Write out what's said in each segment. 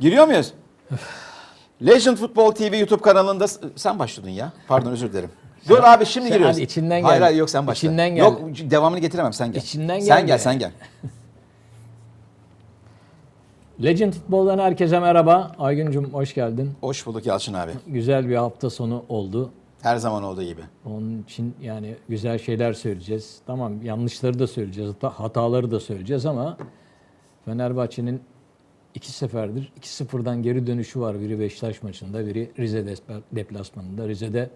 Giriyor muyuz? Legend Football TV YouTube kanalında sen başladın ya. Pardon özür dilerim. Dur abi şimdi sen giriyoruz. hadi içinden Hayır gel. hayır yok sen başla. İçinden gel. Yok devamını getiremem sen gel. İçinden Sen gel gel be. sen gel. Legend Futbol'dan herkese merhaba. Aygüncüm hoş geldin. Hoş bulduk Yalçın abi. Güzel bir hafta sonu oldu. Her zaman olduğu gibi. Onun için yani güzel şeyler söyleyeceğiz. Tamam yanlışları da söyleyeceğiz, hata- hataları da söyleyeceğiz ama Fenerbahçe'nin iki seferdir 2-0'dan geri dönüşü var. Biri Beşiktaş maçında, biri Rize deplasmanında. Rize'de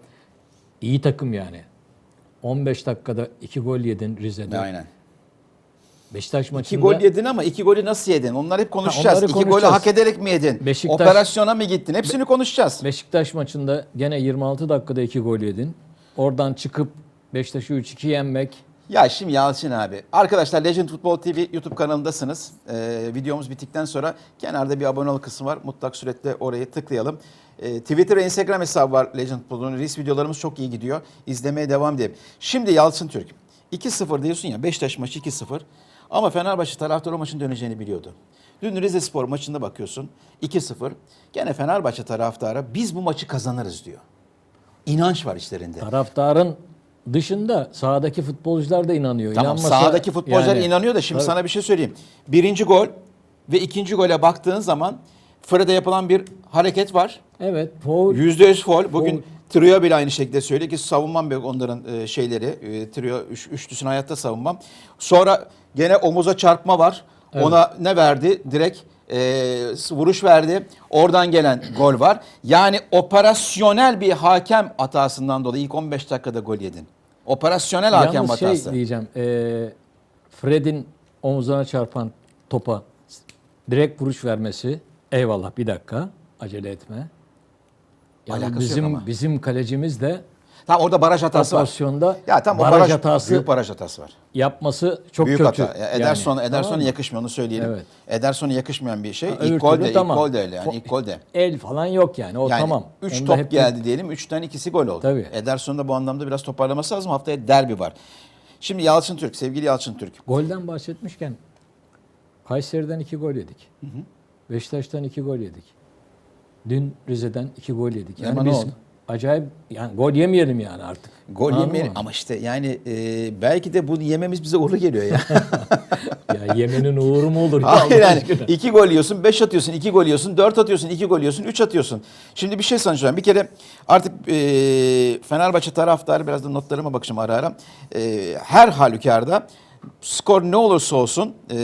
iyi takım yani. 15 dakikada 2 gol yedin Rize'de. Aynen. Beşiktaş İki maçında gol yedin ama iki golü nasıl yedin? Onları hep konuşacağız. onları İki golü hak ederek mi yedin? Beşiktaş- Operasyona mı gittin? Hepsini konuşacağız. Beşiktaş maçında gene 26 dakikada 2 gol yedin. Oradan çıkıp Beşiktaş'ı 3-2 yenmek Ya şimdi Yalçın abi. Arkadaşlar Legend Football TV YouTube kanalındasınız. Ee, videomuz bittikten sonra kenarda bir abone ol kısmı var. Mutlak suretle orayı tıklayalım. Ee, Twitter ve Instagram hesabı var Legend Football'un. Reels videolarımız çok iyi gidiyor. İzlemeye devam edelim. Şimdi Yalçın Türk. 2-0 diyorsun ya Beşiktaş maçı 2-0. Ama Fenerbahçe taraftarı o maçın döneceğini biliyordu. Dün Rize Spor maçında bakıyorsun 2-0. Gene Fenerbahçe taraftarı biz bu maçı kazanırız diyor. İnanç var işlerinde. taraftarın dışında sahadaki futbolcular da inanıyor. Tamam İnanmasa- sahadaki futbolcular yani- inanıyor da şimdi Tabii. sana bir şey söyleyeyim. Birinci gol ve ikinci gole baktığın zaman Fred'e yapılan bir hareket var. Evet. Foul. Yüzde yüz foul. Bugün Trio bile aynı şekilde söylüyor ki savunmam yok onların e, şeyleri. E, trio üç, üçlüsünü hayatta savunmam. Sonra gene omuza çarpma var. Ona ne verdi? Direkt e, vuruş verdi. Oradan gelen gol var. Yani operasyonel bir hakem hatasından dolayı ilk 15 dakikada gol yedin. Operasyonel hakem Yalnız hatası. şey diyeceğim. E, Fred'in omuzuna çarpan topa direkt vuruş vermesi. Eyvallah bir dakika. Acele etme. Yani Alakası bizim bizim kalecimiz de Tam orada baraj hatası o var. Ya tam o baraj, baraj hatası büyük baraj hatası var. yapması çok büyük kötü. hata. Ya Ederson'a Yani, Ederson'a tamam mı? yakışmıyor onu söyleyelim. Evet. Ederson'a yakışmayan bir şey. Ha, ilk gol de, tamam. ilk gol de öyle yani. İlk gol de. El falan yok yani. O Yani tamam. 3 Onda top hep- geldi diyelim. 3'ten ikisi gol oldu. Tabii. Ederson'un da bu anlamda biraz toparlaması lazım. Haftaya derbi var. Şimdi Yalçın Türk, sevgili Yalçın Türk. Golden bahsetmişken Kayseri'den iki gol yedik. Beşiktaş'tan iki gol yedik. Dün Rize'den iki gol yedik. Yani Ama ne biz oldu? Acayip yani gol yemeyelim yani artık. Gol Anladın yemeyelim mı? ama işte yani e, belki de bunu yememiz bize uğurlu geliyor ya. Ya yemenin uğuru mu olur? Hayır yani aşkına? 2 gol yiyorsun, 5 atıyorsun, 2 gol yiyorsun, 4 atıyorsun, 2 gol yiyorsun, 3 atıyorsun. Şimdi bir şey sana söyleyeyim. Bir kere artık e, Fenerbahçe taraftarı biraz da notlarıma bakacağım ara ara. E, her halükarda skor ne olursa olsun e,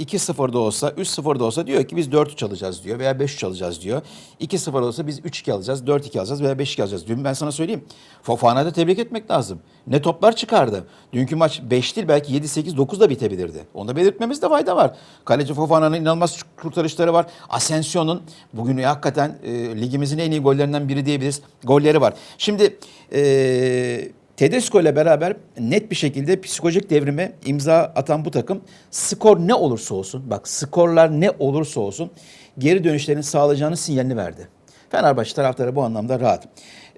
2-0'da olsa, 3-0'da olsa diyor ki biz 4-3 alacağız diyor veya 5-3 alacağız diyor. 2-0 olsa biz 3-2 alacağız, 4-2 alacağız veya 5-2 alacağız. Dün ben sana söyleyeyim. Fofana'da tebrik etmek lazım. Ne toplar çıkardı. Dünkü maç 5 değil belki 7-8-9 da bitebilirdi. Onu da belirtmemizde fayda var. Kaleci Fofana'nın inanılmaz kurtarışları var. Asensio'nun bugün hakikaten e, ligimizin en iyi gollerinden biri diyebiliriz. Golleri var. Şimdi e, Tedesco ile beraber net bir şekilde psikolojik devrime imza atan bu takım skor ne olursa olsun bak skorlar ne olursa olsun geri dönüşlerini sağlayacağını sinyalini verdi. Fenerbahçe taraftarı bu anlamda rahat.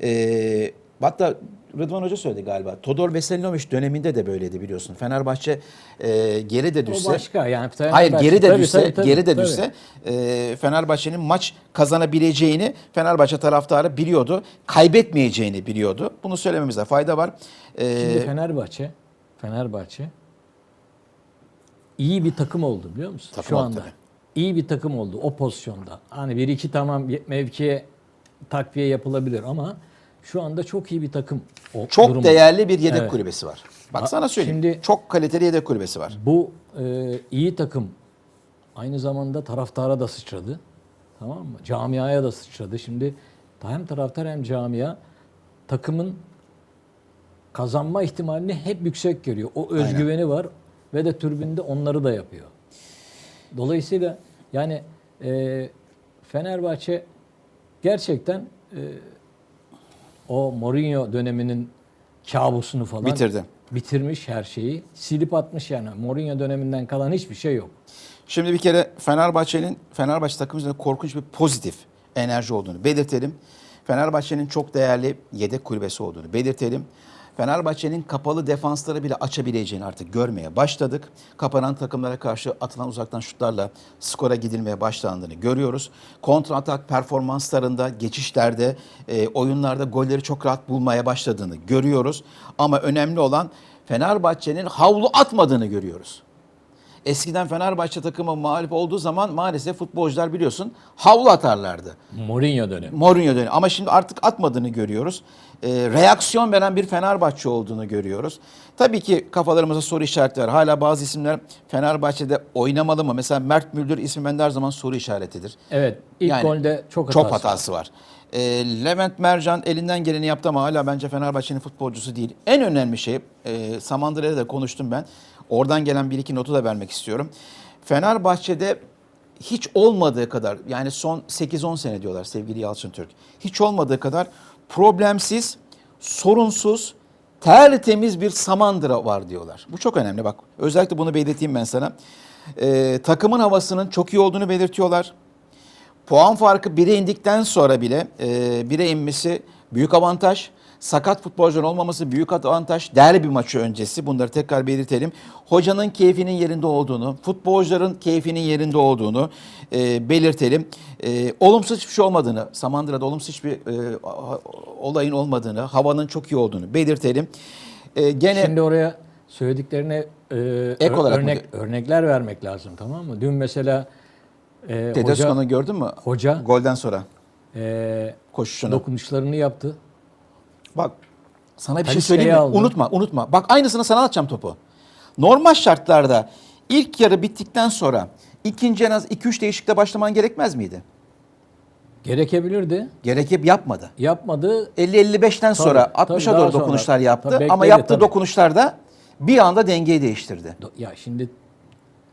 Ee, hatta Rıdvan Hoca söyledi galiba. Todor Veselinovic döneminde de böyleydi biliyorsun. Fenerbahçe e, geri de düşse. O başka yani. Hayır geri de Tabii, düşse, tabii, tabii, geri de tabii. düşse e, Fenerbahçe'nin maç kazanabileceğini Fenerbahçe taraftarı biliyordu. Kaybetmeyeceğini biliyordu. Bunu söylememizde fayda var. E, Şimdi Fenerbahçe, Fenerbahçe iyi bir takım oldu biliyor musun? Takım Şu anda. tabii. İyi bir takım oldu o pozisyonda. Hani bir iki tamam mevkiye takviye yapılabilir ama şu anda çok iyi bir takım. O çok durum. değerli bir yedek Evet. kulübesi var. Bak Ha, sana söyleyeyim. şimdi- çok kaliteli yedek kulübesi var. Bu e, iyi takım aynı zamanda taraftara da sıçradı. Tamam mı? Camiaya da sıçradı. Şimdi hem taraftar hem camia takımın kazanma ihtimalini hep yüksek görüyor. O özgüveni var ve de türbünde onları da yapıyor. Dolayısıyla yani e, Fenerbahçe gerçekten e, o Mourinho döneminin kabusunu falan Bitirdi. bitirmiş her şeyi. Silip atmış yani. Mourinho döneminden kalan hiçbir şey yok. Şimdi bir kere Fenerbahçe'nin Fenerbahçe takımı üzerinde korkunç bir pozitif enerji olduğunu belirtelim. Fenerbahçe'nin çok değerli yedek kulübesi olduğunu belirtelim. Fenerbahçe'nin kapalı defansları bile açabileceğini artık görmeye başladık. Kapanan takımlara karşı atılan uzaktan şutlarla skora gidilmeye başlandığını görüyoruz. Kontra atak performanslarında, geçişlerde, e, oyunlarda golleri çok rahat bulmaya başladığını görüyoruz. Ama önemli olan Fenerbahçe'nin havlu atmadığını görüyoruz. Eskiden Fenerbahçe takımı mağlup olduğu zaman maalesef futbolcular biliyorsun havlu atarlardı. Mourinho dönemi. Mourinho dönemi. Ama şimdi artık atmadığını görüyoruz. Ee, reaksiyon veren bir Fenerbahçe olduğunu görüyoruz. Tabii ki kafalarımızda soru işareti var. Hala bazı isimler Fenerbahçe'de oynamalı mı? Mesela Mert Müldür ismi bende her zaman soru işaretidir. Evet. ilk Yani golde çok hatası. Çok hatası var. Ee, Levent Mercan elinden geleni yaptı ama hala bence Fenerbahçe'nin futbolcusu değil. En önemli şey, e, Samandıra'yla da konuştum ben. Oradan gelen bir iki notu da vermek istiyorum. Fenerbahçe'de hiç olmadığı kadar yani son 8-10 sene diyorlar sevgili Yalçın Türk. Hiç olmadığı kadar problemsiz, sorunsuz, tertemiz bir Samandıra var diyorlar. Bu çok önemli bak. Özellikle bunu belirteyim ben sana. Ee, takımın havasının çok iyi olduğunu belirtiyorlar. Puan farkı 1'e indikten sonra bile e, 1'e inmesi büyük avantaj. Sakat futbolcuların olmaması büyük avantaj. Derbi maçı öncesi bunları tekrar belirtelim. Hocanın keyfinin yerinde olduğunu, futbolcuların keyfinin yerinde olduğunu e, belirtelim. E, olumsuz hiçbir şey olmadığını, Samandıra'da olumsuz hiçbir e, olayın olmadığını, havanın çok iyi olduğunu belirtelim. E, gene Şimdi oraya söylediklerine e, Ek olarak mı örnek, örnekler vermek lazım tamam mı? Dün mesela e, Tedesco'nu gördün mü? hoca Golden sonra e, koşuşunu. dokunuşlarını yaptı. Bak sana bir şey Talisca'yı söyleyeyim mi? Unutma, unutma. Bak aynısını sana atacağım topu. Normal şartlarda ilk yarı bittikten sonra ikinci en az 2-3 değişiklikle başlaman gerekmez miydi? Gerekebilirdi. Gerekip yapmadı. Yapmadı. 50-55'ten sonra tabii, 60'a daha doğru sonra. dokunuşlar yaptı Tabii, ama yaptığı tabii. dokunuşlarda bir anda dengeyi değiştirdi. Ya şimdi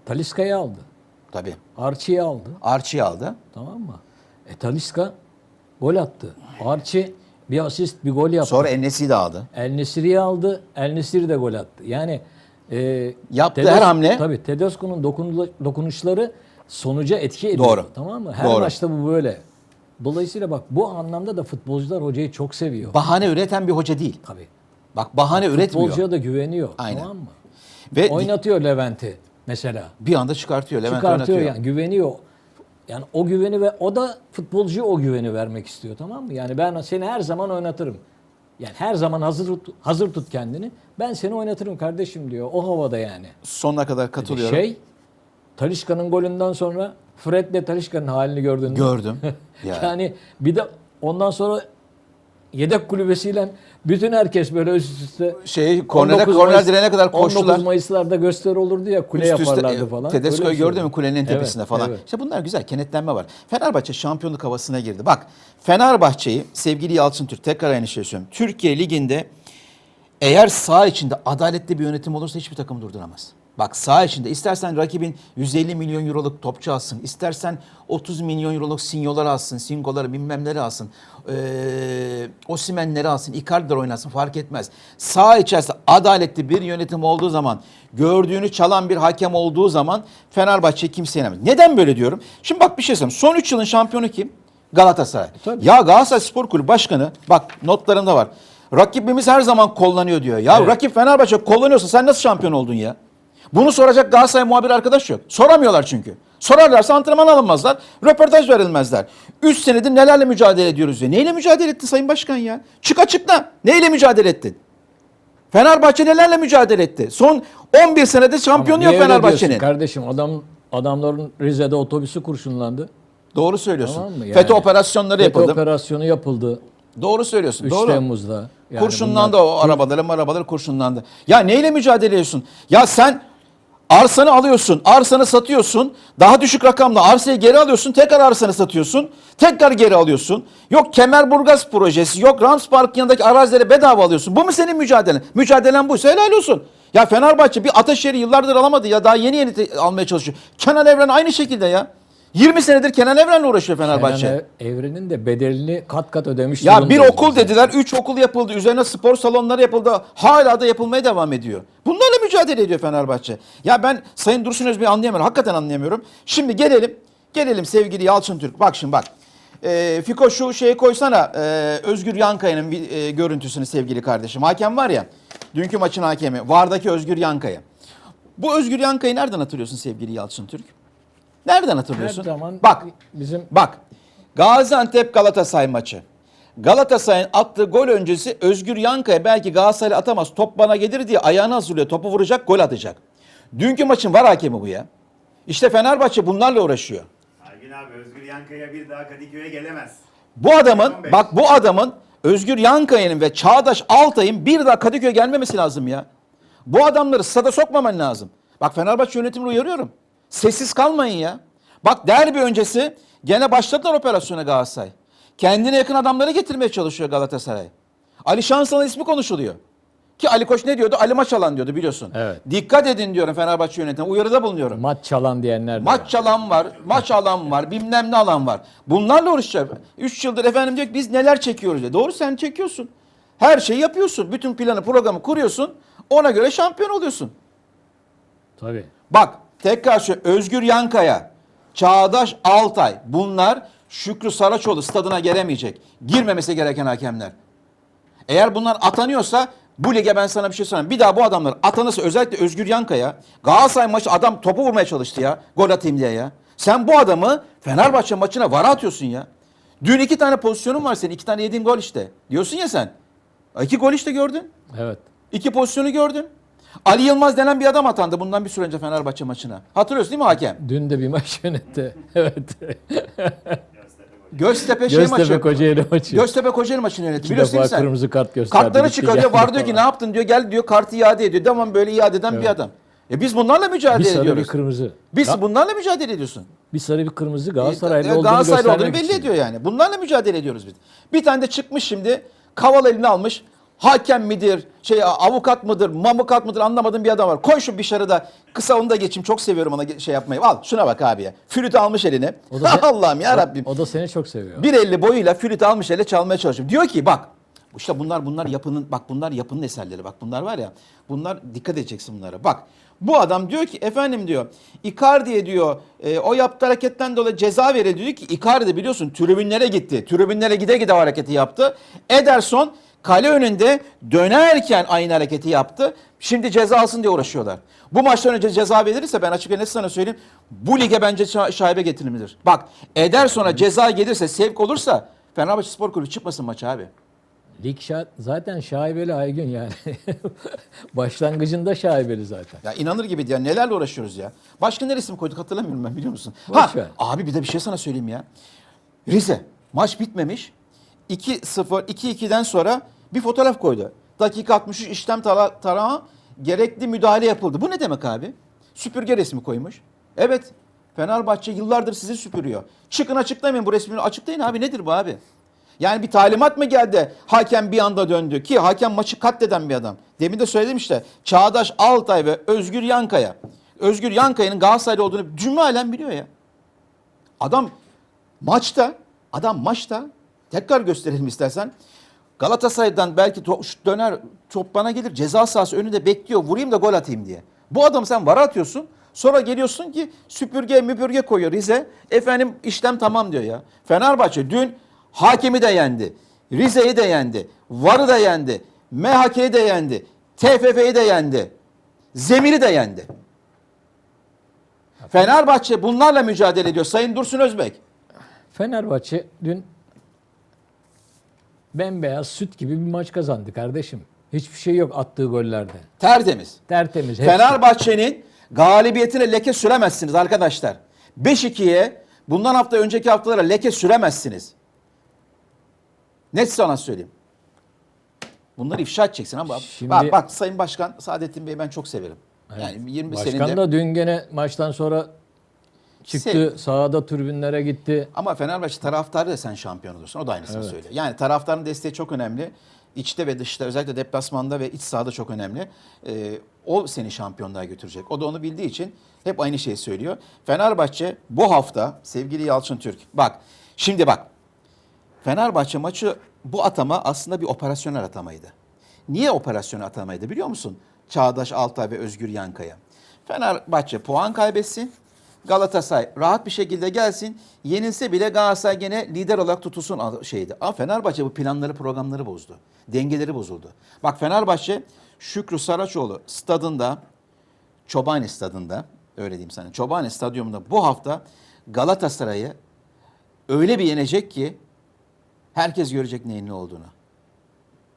Taliska'yı aldı. Tabii. Archie'yi aldı. Archie aldı. Tamam mı? E Taliska gol attı. Archie bir asist bir gol yaptı. Sonra Enes'i de aldı. El Nesiri'yi aldı. El Nesiri de gol attı. Yani e, Yaptığı her hamle- Tabii Tedesco'nun dokunu- dokunuşları sonuca etki ediyor. Doğru. Tamam mı? Her Doğru. maçta bu böyle. Dolayısıyla bak bu anlamda da futbolcular hocayı çok seviyor. Bahane üreten bir hoca değil. Tabii. Bak bahane üretmiyor. Futbolcuya da güveniyor. Aynen. Tamam mı? Ve Oynatıyor Levent'i mesela. bir anda çıkartıyor. Levent Çıkartıyor oynatıyor. yani güveniyor. Yani o güveni ve o da futbolcuya o güveni vermek istiyor tamam mı? Yani ben seni her zaman oynatırım. Yani her zaman hazır tut, hazır tut kendini. Ben seni oynatırım kardeşim diyor. O havada yani. Sonuna kadar katılıyorum. Şey Talişka'nın golünden sonra Fred'le Talişka'nın halini gördün mü? Gördüm. Ya. Yani bir de ondan sonra yedek kulübesiyle bütün herkes böyle üst üste Şey, kornere, 19 korner direğine kadar koştular. 19 Mayıs'larda gösteri olurdu ya kule Üst üste, yaparlardı e, falan. Tedesco'yu şey gördün mü kulenin Evet, tepesinde falan. evet. İşte bunlar güzel kenetlenme var. Fenerbahçe şampiyonluk havasına girdi. Bak Fenerbahçe'yi sevgili Yalçın Türk tekrar aynı şeyi söylüyorum. Türkiye Ligi'nde eğer sağ içinde adaletli bir yönetim olursa hiçbir takım durduramaz. Bak sağ içinde istersen rakibin 150 milyon euroluk topçu alsın, istersen 30 milyon euroluk sinyolar alsın, singoları bilmem neleri alsın, ee, Osimenleri alsın, Icardi'ler oynasın fark etmez. Sağ içerisinde adaletli bir yönetim olduğu zaman, gördüğünü çalan bir hakem olduğu zaman Fenerbahçe kimse yenemez. Neden böyle diyorum? Şimdi bak bir şey söyleyeyim. Son 3 yılın şampiyonu kim? Galatasaray. Tabii. Ya Galatasaray Spor Kulübü Başkanı bak notlarında var. Rakibimiz her zaman kullanıyor diyor. Ya Evet. rakip Fenerbahçe kullanıyorsa sen nasıl şampiyon oldun ya? Bunu soracak Galatasaray muhabir arkadaş yok. Soramıyorlar çünkü. Sorarlarsa antrenman alınmazlar, röportaj verilmezler. 3 senedir nelerle mücadele ediyoruz diyor. Neyle mücadele ettin Sayın Başkan ya? Çık açıkla. Neyle mücadele ettin? Fenerbahçe nelerle mücadele etti? Son 11 senede şampiyonu yok Fenerbahçe'nin. Kardeşim adam adamların Rize'de otobüsü kurşunlandı. Doğru söylüyorsun. Tamam mı? Yani FETÖ operasyonları FETÖ yapıldı. operasyonu yapıldı Doğru söylüyorsun. 3 Doğru. Temmuz'da. Yani kurşunlandı bunlar- o arabaları arabaları kurşunlandı. Ya neyle mücadele ediyorsun? Ya sen arsanı alıyorsun, arsanı satıyorsun, daha düşük rakamla arsayı geri alıyorsun, tekrar arsanı satıyorsun, tekrar geri alıyorsun. Yok Kemerburgaz projesi, yok Rams Park yanındaki arazileri bedava alıyorsun. Bu mu senin mücadelen? Mücadelen buysa helal olsun. Ya Fenerbahçe bir Ataşehir'i yıllardır alamadı ya daha yeni yeni almaya çalışıyor. Kenan Evren aynı şekilde ya. 20 senedir Kenan Evren'le uğraşıyor Fenerbahçe. Yani evrenin de bedelini kat kat ödemiş. Ya bir okul biz. dediler, üç okul yapıldı, üzerine spor salonları yapıldı. Hala da yapılmaya devam ediyor. Bunlarla mücadele ediyor Fenerbahçe. Ya ben Sayın Dursun Özbey'i anlayamıyorum, hakikaten anlayamıyorum. Şimdi gelelim, gelelim sevgili Yalçın Türk. Bak şimdi bak. e, Fiko şu şeyi koysana e, Özgür Yankaya'nın e, görüntüsünü sevgili kardeşim. Hakem var ya dünkü maçın hakemi Vardaki Özgür Yankaya. Bu Özgür Yankaya'yı nereden hatırlıyorsun sevgili Yalçın Türk? Nereden Her hatırlıyorsun? zaman Bak bizim Bak Gaziantep Galatasaray maçı. Galatasaray'ın attığı gol öncesi Özgür Yankaya belki Galatasaray atamaz top bana gelir diye ayağını hazırlıyor. Topu vuracak gol atacak. Dünkü maçın var hakemi bu ya. İşte Fenerbahçe bunlarla uğraşıyor. Aygün abi Özgür Yankaya bir daha Kadıköy'e gelemez. Bu adamın 15. bak bu adamın Özgür Yankaya'nın ve Çağdaş Altay'ın bir daha Kadıköy'e gelmemesi lazım ya. Bu adamları stada sokmaman lazım. Bak Fenerbahçe yönetimini uyarıyorum. Sessiz kalmayın ya. Bak derbi öncesi gene başladılar operasyona Galatasaray. Kendine yakın adamları getirmeye çalışıyor Galatasaray. Ali Şansal'ın ismi konuşuluyor. Ki Ali Koç ne diyordu? Ali maç alan diyordu biliyorsun. Evet. Dikkat edin diyorum Fenerbahçe yönetimine. Uyarıda bulunuyorum. maç çalan diyenler de Maç var. çalan var, maç alan var, bilmem ne alan var. Bunlarla uğraşacak. 3 yıldır efendim diyor ki biz neler çekiyoruz diye. Doğru sen çekiyorsun. Her şeyi yapıyorsun. Bütün planı programı kuruyorsun. Ona göre şampiyon oluyorsun. Tabii. Bak tekrar şu Özgür Yankaya, Çağdaş Altay bunlar Şükrü Saraçoğlu stadına gelemeyecek. Girmemesi gereken hakemler. Eğer bunlar atanıyorsa bu lige ben sana bir şey söyleyeyim. Bir daha bu adamlar atanırsa özellikle Özgür Yankaya Galatasaray maçı adam topu vurmaya çalıştı ya. Gol atayım diye ya. Sen bu adamı Fenerbahçe maçına vara atıyorsun ya. Dün iki tane pozisyonun var senin. iki tane yediğin gol işte. Diyorsun ya sen. İki gol işte gördün. Evet. İki pozisyonu gördün. Ali Yılmaz denen bir adam atandı bundan bir süre önce Fenerbahçe maçına. Hatırlıyorsun değil mi hakem? Dün de bir maç yönetti. evet. Göztepe şey Göztepe maçı. Kocaeli maçı. Göztepe Kocaeli maçını yönetti. İki Biliyorsun değil mi defa sen? kırmızı kart gösterdi. Kartları gitti çıkarıyor. geldi Var diyor ki falan. ne yaptın diyor. Gel diyor kartı iade ediyor. Devam böyle iade eden bir adam. E biz bunlarla Bir mücadele sarı bir ediyoruz. kırmızı. Biz Ya, bunlarla mücadele ediyorsun. bir sarı bir kırmızı Galatasaraylı olduğunu Galatasaraylı olduğunu göstermek belli için. ediyor yani. Bunlarla mücadele ediyoruz biz. Bir tane de çıkmış şimdi kaval elini almış. Hakem midir, şey avukat mıdır, mamukat mıdır anlamadığım bir adam var. Koy şu dışarıda kısa onu da geçeyim. Çok seviyorum ona şey yapmayı. Al şuna bak abi ya. Flütü almış eline. Da Allah'ım ya Rabbim. O da seni çok seviyor. 1.50 boyuyla flüt almış ele çalmaya çalışıyor. Diyor ki bak işte bunlar bunlar yapının bak bunlar yapının eserleri bak bunlar var ya bunlar dikkat edeceksin bunlara bak. Bu adam diyor ki efendim diyor Icardi'ye diyor e, o yaptığı hareketten dolayı ceza verildi diyor ki Icardi biliyorsun tribünlere gitti. Tribünlere gide gide o hareketi yaptı. Ederson kale önünde dönerken aynı hareketi yaptı. Şimdi ceza alsın diye uğraşıyorlar. Bu maçtan önce ceza verilirse ben açık net sana söyleyeyim. Bu lige bence şa- şaibe getirilmelidir. Bak Ederson'a ceza gelirse sevk olursa Fenerbahçe Spor Kulübü çıkmasın maça abi. Lig şa- zaten şaibeli Aygün yani. Başlangıcında şaibeli zaten. Ya inanır gibi ya nelerle uğraşıyoruz ya. Başka ne resim koyduk hatırlamıyorum ben biliyor musun? Boş ha ver. abi bir de bir şey sana söyleyeyim ya. Rize maç bitmemiş. 2-0 2-2'den sonra bir fotoğraf koydu. Dakika 63 işlem tara tarağı gerekli müdahale yapıldı. Bu ne demek abi? Süpürge resmi koymuş. Evet. Fenerbahçe yıllardır sizi süpürüyor. Çıkın açıklamayın bu resmini açıklayın abi nedir bu abi? Yani bir talimat mı geldi? Hakem bir anda döndü ki hakem maçı katleden bir adam. Demin de söyledim işte. Çağdaş Altay ve Özgür Yankaya. Özgür Yankaya'nın Galatasaraylı olduğunu cümle biliyor ya. Adam maçta, adam maçta tekrar gösterelim istersen. Galatasaray'dan belki to- şut döner top bana gelir ceza sahası önünde bekliyor vurayım da gol atayım diye. Bu adam sen vara atıyorsun sonra geliyorsun ki süpürge müpürge koyuyor Rize. Efendim işlem tamam diyor ya. Fenerbahçe dün hakemi de yendi. Rize'yi de yendi. Var'ı da yendi. MHK'yi de yendi. TFF'yi de yendi. Zemir'i de yendi. Fenerbahçe bunlarla mücadele ediyor. Sayın Dursun Özbek. Fenerbahçe dün bembeyaz süt gibi bir maç kazandı kardeşim. Hiçbir şey yok attığı gollerde. Tertemiz. Tertemiz. hepsi. Fenerbahçe'nin galibiyetine leke süremezsiniz arkadaşlar. 5-2'ye bundan hafta önceki haftalara leke süremezsiniz. Net sana söyleyeyim. Bunları ifşa edeceksin ama Şimdi- bak, bak Sayın Başkan Saadettin Bey ben çok severim. Yani 20 Başkan seninde da dün gene maçtan sonra çıktı. Sev- Sahada tribünlere gitti. ama Fenerbahçe taraftarı da sen şampiyon olursun. O da aynısını söylüyor. Yani taraftarın desteği çok önemli. İçte ve dışta özellikle deplasmanda ve iç sahada çok önemli. Ee, o seni şampiyonluğa götürecek. O da onu bildiği için hep aynı şeyi söylüyor. Fenerbahçe bu hafta sevgili Yalçın Türk bak şimdi bak Fenerbahçe maçı bu atama aslında bir operasyonel atamaydı. Niye operasyonel atamaydı biliyor musun? Çağdaş Altay ve Özgür Yankaya. Fenerbahçe puan kaybetsin. Galatasaray rahat bir şekilde gelsin. Yenilse bile Galatasaray gene lider olarak tutulsun şeydi. Ama Fenerbahçe bu planları programları bozdu. Dengeleri bozuldu. Bak Fenerbahçe Şükrü Saraçoğlu stadında Çobani stadında öyle diyeyim sana. Çobani stadyumunda bu hafta Galatasaray'ı öyle bir yenecek ki herkes görecek neyin ne olduğunu.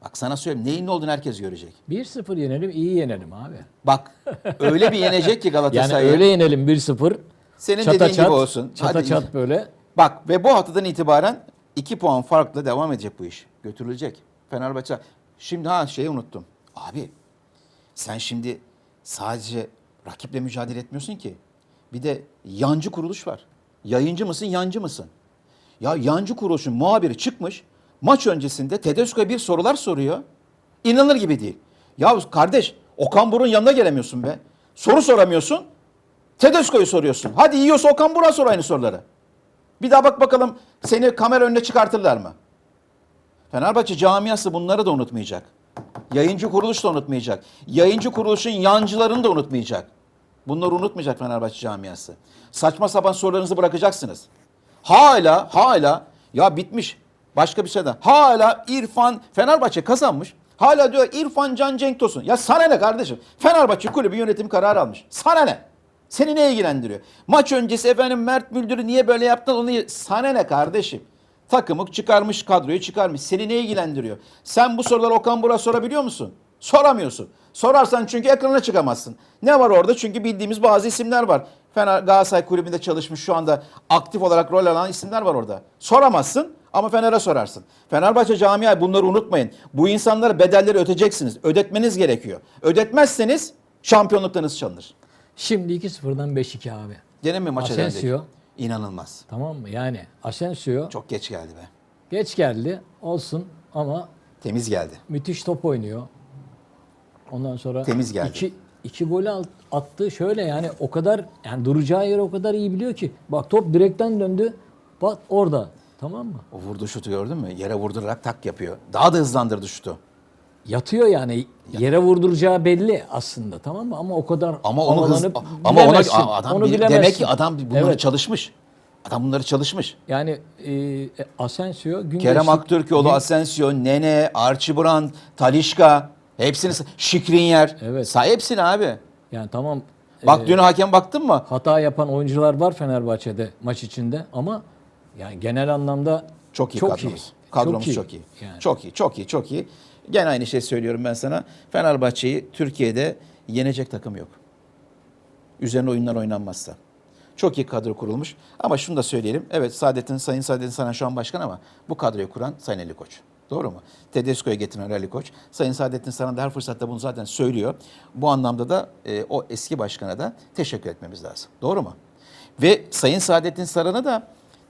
Bak sana söyleyeyim neyin ne olduğunu herkes görecek. 1-0 yenelim, iyi yenelim abi. Bak öyle bir yenecek ki Yani Galatasaray'ı. öyle yenelim 1-0. Senin çata dediğin çat, gibi olsun. Çata Hadi. çat böyle. Bak ve bu haftadan itibaren 2 puan farkla devam edecek bu iş. Götürülecek. Fenerbahçe. Şimdi ha şeyi unuttum. Abi sen şimdi sadece rakiple mücadele etmiyorsun ki. Bir de yancı kuruluş var. Yayıncı mısın, yancı mısın? Ya yancı kuruluşun muhabiri çıkmış. Maç öncesinde Tedesco'ya bir sorular soruyor. İnanılır gibi değil. Ya kardeş Okan Buruk'un yanına gelemiyorsun be. Soru soramıyorsun. Tedesco'yu soruyorsun. Hadi yiyorsa Okan Buruk'a sor aynı soruları. Bir daha bak bakalım seni kamera önüne çıkartırlar mı? Fenerbahçe camiası bunları da unutmayacak. Yayıncı kuruluş da unutmayacak. Yayıncı kuruluşun yancılarını da unutmayacak. Bunları unutmayacak Fenerbahçe camiası. Saçma sapan sorularınızı bırakacaksınız. Hala hala ya bitmiş. Başka bir şeyden. Hala İrfan Fenerbahçe kazanmış. Hala diyor İrfan Can Cenk Tosun. Ya sana ne kardeşim? Fenerbahçe kulübü yönetim kararı almış. Sana ne? Seni ne ilgilendiriyor? Maç öncesi efendim Mert Müldür'ü niye böyle yaptın onu sana ne kardeşim? Takımı çıkarmış kadroyu çıkarmış. Seni ne ilgilendiriyor? Sen bu soruları Okan Burak'a sorabiliyor musun? Soramıyorsun. Sorarsan çünkü ekrana çıkamazsın. Ne var orada? Çünkü bildiğimiz bazı isimler var. Fener Galatasaray kulübünde çalışmış şu anda aktif olarak rol alan isimler var orada. Soramazsın ama Fener'e sorarsın. Fenerbahçe camia bunları unutmayın. Bu insanlara bedelleri ödeyeceksiniz. Ödetmeniz gerekiyor. Ödetmezseniz şampiyonluklarınız çalınır. Şimdi 2-0'dan 5-2 abi. Gene mi maça Asensio. döndük? İnanılmaz. Tamam mı? Yani Asensio Çok geç geldi be. geç geldi olsun ama Temiz geldi. müthiş top oynuyor. Ondan sonra Temiz geldi. iki, iki gol alt- attı. Şöyle yani o kadar yani duracağı yeri o kadar iyi biliyor ki. Bak top direkten döndü. Bak orada. Tamam mı? O vurdu şutu gördün mü? Yere vurdurarak tak yapıyor. Daha da hızlandırdı şutu. Yatıyor yani. Yere vurduracağı belli aslında tamam mı? Ama o kadar Ama onu hız, havalanıp ama ona bilemezsin. adam Onu bil- demek bilemezsin. ki adam bunları Evet. çalışmış. Adam bunları çalışmış. Yani e, e, Asensio gün Kerem geçti- Aktürkoğlu, Asensio, Nene, Archie Brand, Talişka hepsini Şikrinyer. Evet. Say hepsini abi. Yani tamam Bak e, dün hakem baktın mı? hata yapan oyuncular var Fenerbahçe'de maç içinde ama yani genel anlamda Çok iyi kadromuz. Kadromuz çok iyi. Çok iyi, çok iyi, çok iyi. Gene aynı şey söylüyorum ben sana. Fenerbahçe'yi Türkiye'de yenecek takım yok. Üzerine oyunlar oynanmazsa. Çok iyi kadro kurulmuş. Ama şunu da söyleyelim. Evet Saadettin, Sayın Saadettin Saran şu an başkan ama bu kadroyu kuran Sayın Ali Koç. Doğru mu? Tedesco'ya getiren Ali Koç. Sayın Saadettin Saran da her fırsatta bunu zaten söylüyor. Bu anlamda da e, o eski başkana da teşekkür etmemiz lazım. Doğru mu? Ve Sayın Saadettin Saran'a da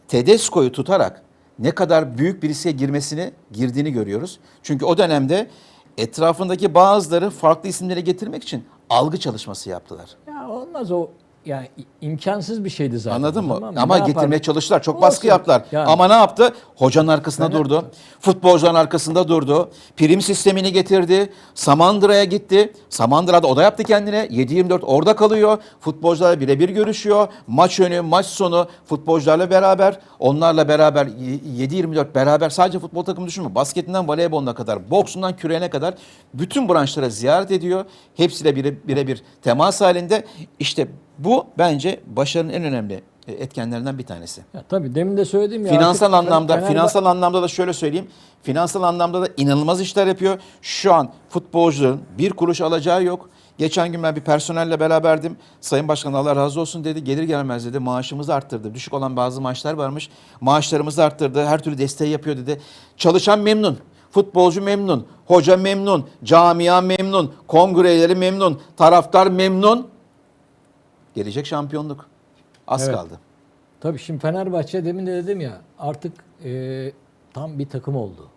Tedesco'yu tutarak ne kadar büyük bir riske girmesini girdiğini görüyoruz. Çünkü o dönemde etrafındaki bazıları farklı isimlere getirmek için algı çalışması yaptılar. Ya olmaz o yani imkansız bir şeydi zaten. Anladın mı? tamam Ama Ne yapar? getirmeye çalıştılar. Çok Olsun. baskı yaptılar. Yani. Ama ne yaptı? Hocanın arkasında Fener- durdu. Futbolcuların arkasında durdu. Prim sistemini getirdi. Samandıra'ya gitti. Samandıra'da o da yaptı kendine. 7-24 orada kalıyor. Futbolcularla birebir görüşüyor. Maç önü, maç sonu futbolcularla beraber, onlarla beraber y- 7-24 beraber sadece futbol takımı düşünme. Basketinden voleyboluna kadar, boksundan küreğine kadar bütün branşlara ziyaret ediyor. Hepsiyle bire- birebir temas halinde. İşte bu bence başarının en önemli e, etkenlerinden bir tanesi. Ya, tabii demin de söyledim ya. Finansal anlamda, Fenerbahçe- finansal anlamda da şöyle söyleyeyim. Finansal anlamda da inanılmaz işler yapıyor. Şu an futbolcuların bir kuruş alacağı yok. Geçen gün ben bir personelle beraberdim. Sayın Başkan Allah razı olsun dedi. Gelir gelmez dedi maaşımızı arttırdı. Düşük olan bazı maaşlar varmış. Maaşlarımızı arttırdı. Her türlü desteği yapıyor dedi. Çalışan memnun. Futbolcu memnun. Hoca memnun. Camia memnun. Kongreleri memnun. Taraftar memnun. Gelecek şampiyonluk. Az Evet. kaldı. Tabii şimdi Fenerbahçe demin de dedim ya artık e, tam bir takım oldu.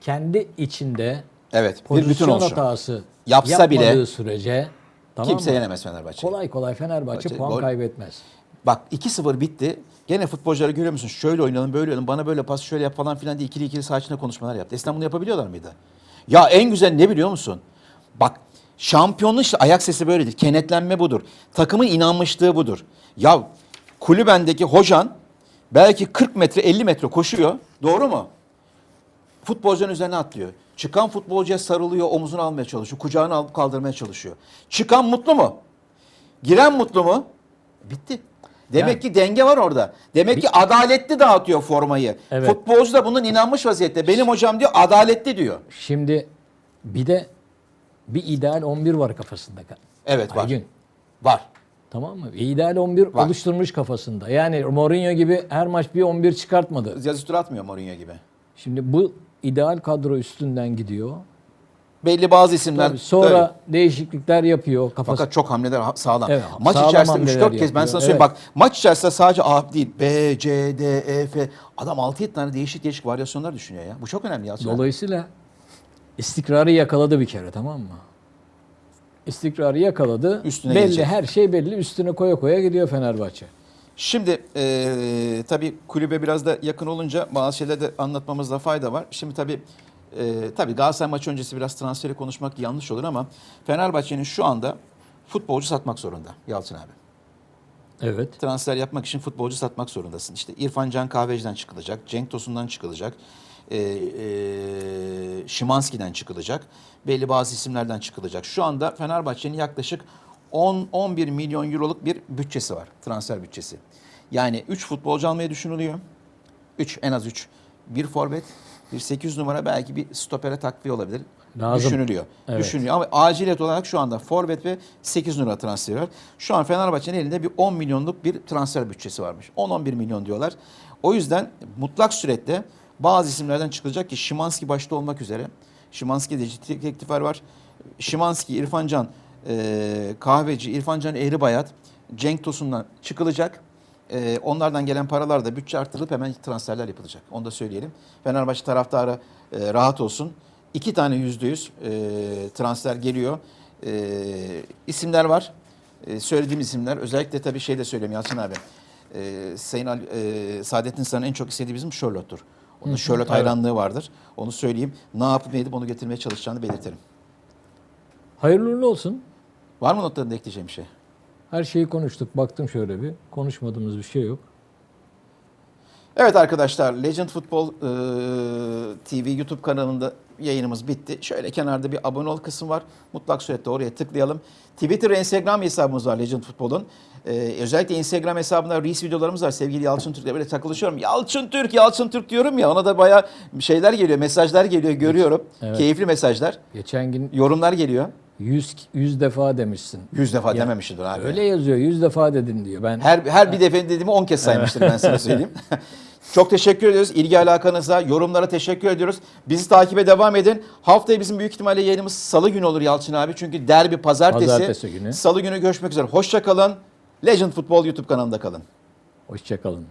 Kendi içinde Evet. Bir bütün oluşum. hatası Yapsa bile sürece tamam Kimse mı? yenemez Fenerbahçe. Kolay kolay Fenerbahçe Gol- puan kaybetmez. Bak 2-0 bitti. Gene futbolcuları görüyor musun? Şöyle oynayalım, böyle oynayalım. Bana böyle pas şöyle yap falan filan diye ikili ikili saha içinde konuşmalar yaptı. Eskiden bunu yapabiliyorlar mıydı? Ya en güzel ne biliyor musun? Bak şampiyonluk işte ayak sesi böyledir. Kenetlenme budur. Takımın inanmışlığı budur. Ya kulübendeki hocan belki 40 metre 50 metre koşuyor. Doğru mu? Futbolcunun üzerine atlıyor. Çıkan futbolcuya sarılıyor, omuzunu almaya çalışıyor. Kucağına alıp kaldırmaya çalışıyor. Çıkan mutlu mu? Giren mutlu mu? Bitti. Demek Yani- ki denge var orada. Demek ki adaletli dağıtıyor formayı. Evet. Futbolcu da bunun inanmış vaziyette. Benim hocam diyor adaletli diyor. Şimdi bir de bir ideal 11 var kafasında. Evet var. Aygün. Var. Tamam mı? İdeal 11 Var. oluşturmuş kafasında. Yani Mourinho gibi her maç bir 11 çıkartmadı. Yazı tura atmıyor Mourinho gibi. Şimdi bu ideal kadro üstünden gidiyor. Belli bazı isimler. Tabii sonra Öyle. değişiklikler yapıyor kafası. Fakat çok hamleler ha- sağlam. Evet, maç sağlam içerisinde hamleler 3-4 kez ben yapıyor. sana söyleyeyim Evet. bak maç içerisinde sadece A değil B, C, D, E, F adam 6-7 tane değişik değişik varyasyonlar düşünüyor ya. Bu çok önemli ya. Dolayısıyla istikrarı yakaladı bir kere tamam mı? İstikrarı yakaladı. Üstüne belli gelecek. her şey belli. Üstüne koya koya gidiyor Fenerbahçe. Şimdi e, tabii kulübe biraz da yakın olunca bazı şeyleri de anlatmamızda fayda var. Şimdi tabii e, tabii Galatasaray maçı öncesi biraz transferi konuşmak yanlış olur ama Fenerbahçe'nin şu anda futbolcu satmak zorunda Yalçın abi. Evet. transfer yapmak için futbolcu satmak zorundasın. İşte İrfan Can Kahveci'den çıkılacak, Cenk Tosun'dan çıkılacak, e, e, Şimanski'den çıkılacak, belli bazı isimlerden çıkılacak. Şu anda Fenerbahçe'nin yaklaşık 10-11 milyon euroluk bir bütçesi var, transfer bütçesi. Yani 3 futbolcu almayı düşünülüyor. 3 en az 3. Bir forvet, bir 8 numara belki bir stopere takviye olabilir. Lazım. Düşünülüyor. Evet. Düşünülüyor ama aciliyet olarak şu anda forvet ve 8 numara transferi var. Şu an Fenerbahçe'nin elinde bir 10 milyonluk bir transfer bütçesi varmış. 10-11 milyon diyorlar. O yüzden mutlak surette bazı isimlerden çıkılacak ki Şimanski başta olmak üzere. Şimanski'de ciddi teklifler var. Şimanski, İrfan Can, e, Kahveci, İrfan Can Eğribayat, Cenk Tosun'dan çıkılacak. E, onlardan gelen paralar da bütçe artırılıp hemen transferler yapılacak. Onu da söyleyelim. Fenerbahçe taraftarı e, rahat olsun. İki tane yüzde yüz e, transfer geliyor. E, isimler var. E, söylediğim isimler. Özellikle tabii şey de söyleyeyim Yalçın abi. E, Sayın e, Saadettin Sarı'nın en çok istediği bizim Charlotte'tur. Onun Charlotte hayranlığı vardır. Onu söyleyeyim. Ne yapıp ne edip onu getirmeye çalışacağını belirtelim. Hayırlı uğurlu olsun. Var mı notlarında ekleyeceğim bir şey? Her şeyi konuştuk. Baktım şöyle bir. Konuşmadığımız bir şey yok. Evet arkadaşlar Legend Football e, TV YouTube kanalında yayınımız bitti. Şöyle kenarda bir abone ol kısmı var. Mutlak surette oraya tıklayalım. Twitter ve Instagram hesabımız var Legend Football'un. E, özellikle Instagram hesabında Reels videolarımız var. Sevgili Yalçın Türk'le böyle takılışıyorum. Yalçın Türk, Yalçın Türk diyorum ya. Ona da bayağı şeyler geliyor, mesajlar geliyor görüyorum. Evet. Keyifli mesajlar. Geçen gün Yorumlar geliyor. 100 100 defa demişsin. Yüz defa Ya, dememiştir abi. Öyle yazıyor. 100 defa dedin diyor. Ben Her her bir defa dediğimi 10 kez saymıştır ben sana söyleyeyim. Çok teşekkür ediyoruz. İlgi alakanıza, yorumlara teşekkür ediyoruz. Bizi takibe devam edin. Haftaya bizim büyük ihtimalle yayınımız salı günü olur Yalçın abi. Çünkü derbi pazartesi. Pazartesi günü. Salı günü görüşmek üzere. Hoşça kalın. Legend Futbol YouTube kanalında kalın. hoşça kalın.